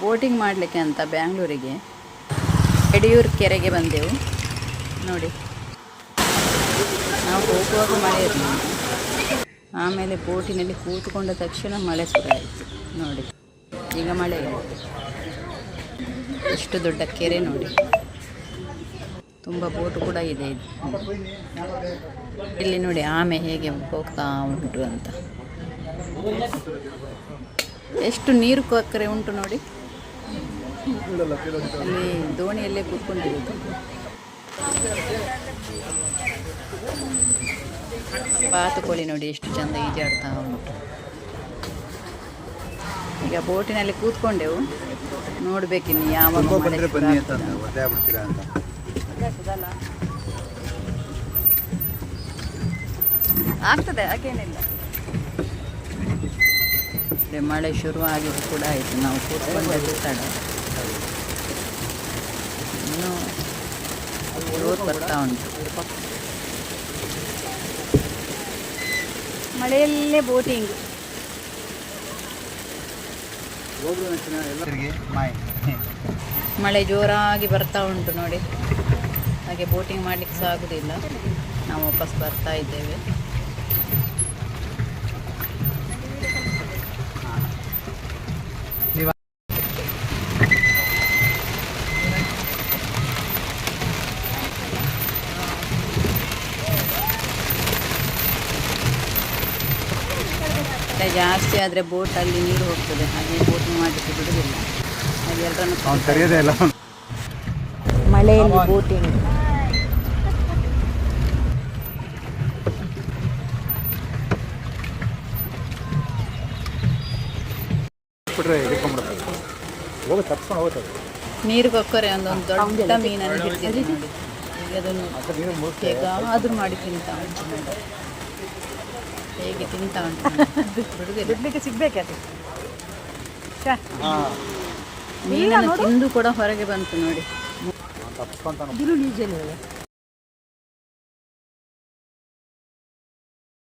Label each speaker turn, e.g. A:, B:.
A: Boating ಮಾಡಲಿಕ್ಕೆ ಅಂತ ಬ್ಯಾಂಗ್ಳೂರಿಗೆ ಯಡಿಯೂರು ಕೆರೆಗೆ ಬಂದೆವು. ನೋಡಿ. ನಾವು ಹೋಗುವಾಗ ಮಳೆ ಇರಲಿಲ್ಲ. ಆಮೇಲೆ ಬೋಟಿನಲ್ಲಿ ಕೂತ್ಕೊಂಡ ತಕ್ಷಣ ಮಳೆ ಶುರು ಆಯಿತು. ನೋಡಿ. ಈಗ ಮಳೆ ಇಲ್ಲ. ಎಷ್ಟು ದೊಡ್ಡ ಕೆರೆ ನೋಡಿ. ತುಂಬ ಬೋಟ್ ಕೂಡ ಇದೆ ಇದು ಇಲ್ಲಿ ನೋಡಿ ಆಮೆ ಹೇಗೆ ಹೋಗ್ತಾ ಉಂಟು ಅಂತ. ಎಷ್ಟು ನೀರು ಕೊಕ್ಕರೆ ಉಂಟು ನೋಡಿ. ಅಲ್ಲಿ ದೋಣಿಯಲ್ಲೇ ಕೂತ್ಕೊಂಡಿರೋದು. ಬಾತುಕೋಳಿ ನೋಡಿ ಎಷ್ಟು ಚಂದ ಈಜಾಡ್ತಾ ಉಂಟು. ಈಗ ಬೋಟಿನಲ್ಲಿ ಕೂತ್ಕೊಂಡೆವು. ನೋಡ್ಬೇಕಿನ್ನು
B: ಅಂತ
A: ಆಗ್ತದೆ. ಹಾಗೇನಿಲ್ಲ. ಮಳೆ ಶುರುವಾಗಿದ್ದು ಕೂಡ ಆಯಿತು. ನಾವು ಕೂತ್ಕೊಂಡು ಜೋರು ಬರ್ತಾ ಉಂಟು. ಮಳೆಯಲ್ಲೇ ಬೋಟಿಂಗ್ ಮಳೆ ಜೋರಾಗಿ ಬರ್ತಾ ಉಂಟು ನೋಡಿ. ಹಾಗೆ ಬೋಟಿಂಗ್ ಮಾಡ್ಲಿಕ್ಕೆ ಸಹ ಆಗುದಿಲ್ಲ. ನಾವು ವಾಪಸ್ ಬರ್ತಾ ಇದ್ದೇವೆ. ಮಳೆ ಜಾಸ್ತಿ ಆದರೆ ಬೋಟಲ್ಲಿ ನೀರು ಹೋಗ್ತದೆ. ಹಾಗೆ ಬೋಟ್ ಮಾಡಲಿಕ್ಕೆ ಬಿಡುವುದಿಲ್ಲ ಹಾಗೆ ಎಲ್ಲರನ್ನು ಮಳೆಯಲ್ಲಿ ಬೋಟಿಂಗ್ ನೀರು ಕೊಕ್ಕರೆ ಒಂದೊಂದು ದೊಡ್ಡ ಮೀನನ್ನು ಹಿಡಿದಿದೆ ಅದನ್ನು ಮಾಡಿ ತಿಂತ ಹೇಗೆ ತಿಂತ ಉಂಟು
C: ಬಿಡ್ಲಿಕ್ಕೆ ಸಿಗ್ಬೇಕು ಅದು?
B: ಹಾಂ.
A: ಮೀನನ್ನು ತಿಂದು ಕೂಡ ಹೊರಗೆ ಬಂತು ನೋಡಿ.
B: ತಪ್ಸ್ಕೊಂತಾನೆ.
C: ಬಿರು ಈಜಲ್ಲಿ